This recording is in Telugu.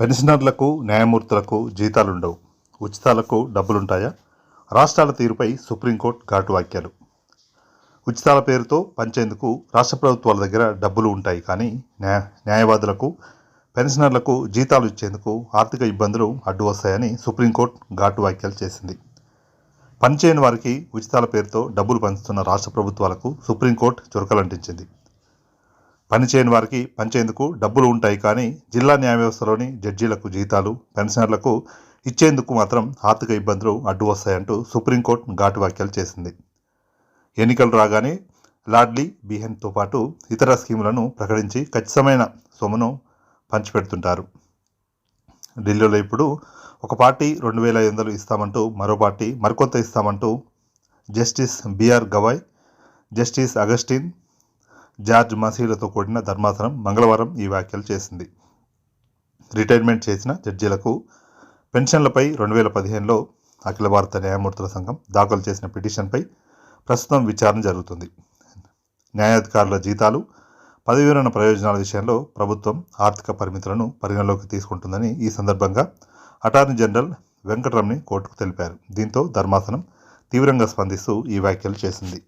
పెన్షనర్లకు న్యాయమూర్తులకు జీతాలుండవు. ఉచితాలకు డబ్బులుంటాయా? రాష్ట్రాల తీరుపై సుప్రీంకోర్టు ఘాటు వ్యాఖ్యలు. ఉచితాల పేరుతో పంచేందుకు రాష్ట్ర ప్రభుత్వాల దగ్గర డబ్బులు ఉంటాయి కానీ న్యాయ న్యాయవాదులకు పెన్షనర్లకు జీతాలు ఇచ్చేందుకు ఆర్థిక ఇబ్బందులు అడ్డు వస్తాయని సుప్రీంకోర్టు ఘాటు వ్యాఖ్యలు చేసింది. పనిచేయని వారికి ఉచితాల పేరుతో డబ్బులు పంచుతున్న రాష్ట్ర ప్రభుత్వాలకు సుప్రీంకోర్టు చురకలంటించింది. పనిచేయని వారికి పంచేందుకు డబ్బులు ఉంటాయి కానీ జిల్లా న్యాయ వ్యవస్థలోని జడ్జీలకు జీతాలు పెన్షనర్లకు ఇచ్చేందుకు మాత్రం ఆర్థిక ఇబ్బందులు అడ్డు వస్తాయంటూ సుప్రీంకోర్టు ఘాటు వ్యాఖ్యలు చేసింది. ఎన్నికలు రాగానే లాడ్లీ బిహెన్తో పాటు ఇతర స్కీములను ప్రకటించి ఖచ్చితమైన సొమ్మును పంచిపెడుతుంటారు. ఢిల్లీలో ఇప్పుడు ఒక పార్టీ రెండు వేల ఐదు వందలు ఇస్తామంటూ మరో పార్టీ మరికొంత ఇస్తామంటూ justice B R Gavai justice Augustine George మసీలతో కూడిన ధర్మాసనం మంగళవారం ఈ వ్యాఖ్యలు చేసింది. రిటైర్మెంట్ చేసిన జడ్జీలకు పెన్షన్లపై రెండు వేల పదిహేనులో అఖిల భారత న్యాయమూర్తుల సంఘం దాఖలు చేసిన పిటిషన్పై ప్రస్తుతం విచారణ జరుగుతుంది. న్యాయాధికారుల జీతాలు పదవి ప్రయోజనాల విషయంలో ప్రభుత్వం ఆర్థిక పరిమితులను పరిగణలోకి తీసుకుంటుందని ఈ సందర్భంగా అటార్నీ జనరల్ వెంకటరమణి కోర్టుకు తెలిపారు. దీంతో ధర్మాసనం తీవ్రంగా స్పందిస్తూ ఈ వ్యాఖ్యలు చేసింది.